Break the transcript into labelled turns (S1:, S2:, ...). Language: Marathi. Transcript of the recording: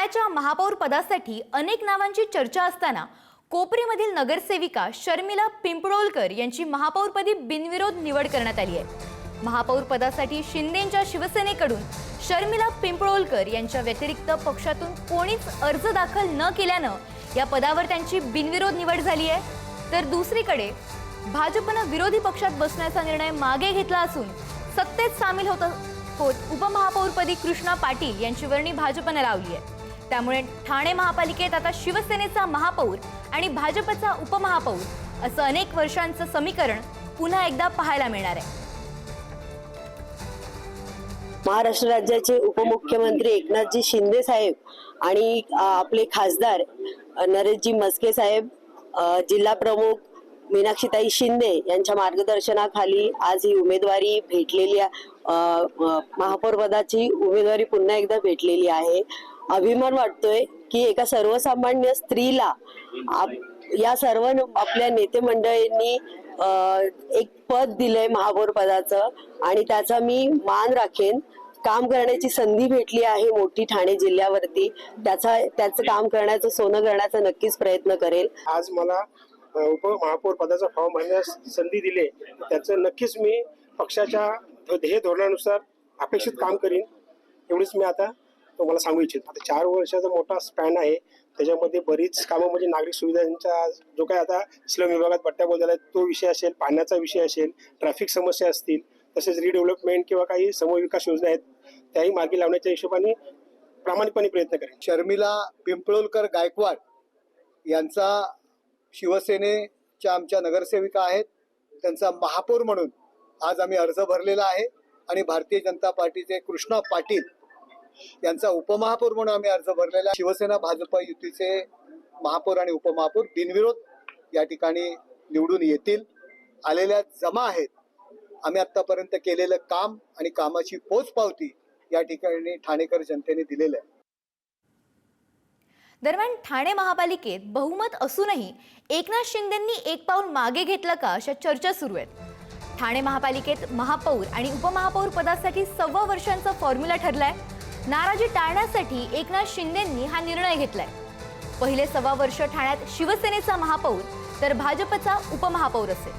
S1: ठाण्याच्या महापौर पदासाठी अनेक नावांची चर्चा असताना कोपरीमधील नगरसेविका शर्मिला पिंपळोलकर यांची महापौरपदी बिनविरोध निवड करण्यात आली आहे. महापौर पदासाठी शिंदेंच्या शिवसेनेकडून शर्मिला पिंपळोलकर यांच्या व्यतिरिक्त पक्षातून कोणीच अर्ज दाखल न केल्यानं या पदावर त्यांची बिनविरोध निवड झाली आहे. तर दुसरीकडे भाजपनं विरोधी पक्षात बसण्याचा निर्णय मागे घेतला असून सत्तेत सामील होत होत उपमहापौरपदी कृष्णा पाटील यांची वर्णी भाजपनं लावली आहे. त्यामुळे ठाणे महापालिकेत आता शिवसेनेचा महापौर आणि भाजपचा उपमहापौर असं अनेक वर्षांचं समीकरण पुन्हा एकदा पाहायला मिळणार आहे.
S2: महाराष्ट्र राज्याचे उपमुख्यमंत्री एकनाथजी शिंदे साहेब आणि आपले खासदार नरेशजी मस्के साहेब जिल्हा प्रमुख मीनाक्षीताई शिंदे यांच्या मार्गदर्शनाखाली आज ही उमेदवारी भेटलेली महापौरपदाची उमेदवारी पुन्हा एकदा भेटलेली आहे. अभिमान वाटतोय की एका सर्वसामान्य स्त्रीला आप- या सर्व आपल्या नेते मंडळींनी एक पद दिलंय महापौर पदाचं आणि त्याचा मी मान राखेन. काम करण्याची संधी भेटली आहे मोठी ठाणे जिल्ह्यावरती. त्याचा त्याचं काम करण्याचं सोनं करण्याचा नक्कीच प्रयत्न करेल.
S3: आज मला उप महापौर पदाचा फॉर्म भरण्यास संधी दिली. त्याचं नक्कीच मी पक्षाच्या ध्येय धोरणानुसार अपेक्षित काम करीन एवढीच मी आता तुम्हाला सांगू इच्छितो. आता चार वर्षाचा मोठा स्पॅन आहे. त्याच्यामध्ये बरीच कामं म्हणजे नागरिक सुविधांचा जो काय आता स्लम विभागात पट्ट्या बोललेला आहे तो विषय असेल पाण्याचा विषय असेल ट्रॅफिक समस्या असतील तसेच रिडेव्हलपमेंट किंवा काही समविकास योजना आहेत त्याही मार्गी लावण्याच्या हिशोबाने प्रामाणिकपणे प्रयत्न करेन.
S4: शर्मिला पिंपळोलकर गायकवाड यांचा शिवसेनेच्या आमच्या नगरसेविका आहेत. त्यांचा महापौर म्हणून आज आम्ही अर्ज भरलेला आहे आणि भारतीय जनता पार्टीचे कृष्णा पाटील यांचा उपमहापौर म्हणून आम्ही अर्ज भरलेला आहे. शिवसेना भाजप युतीचे महापौर आणि उपमहापौर बिनविरोध या ठिकाणी निवडून येतील. आलेल्या जमा आहेत. आम्ही आतापर्यंत केलेलं काम आणि कामाची पोचपावती या ठिकाणी ठाणेकर जनतेने दिलेलं आहे.
S1: दरम्यान ठाणे महापालिकेत बहुमत असूनही एकनाथ शिंदेंनी एक पाऊल मागे घेतलं का अशा चर्चा सुरू आहेत. ठाणे महापालिकेत महापौर आणि उपमहापौर पदासाठी सव्वा वर्षांचा फॉर्म्युला ठरलाय. नाराजी टाळण्यासाठी एकनाथ शिंदेंनी हा निर्णय घेतलाय. पहिले सव्वा वर्ष ठाण्यात शिवसेनेचा महापौर तर भाजपचा उपमहापौर असेल.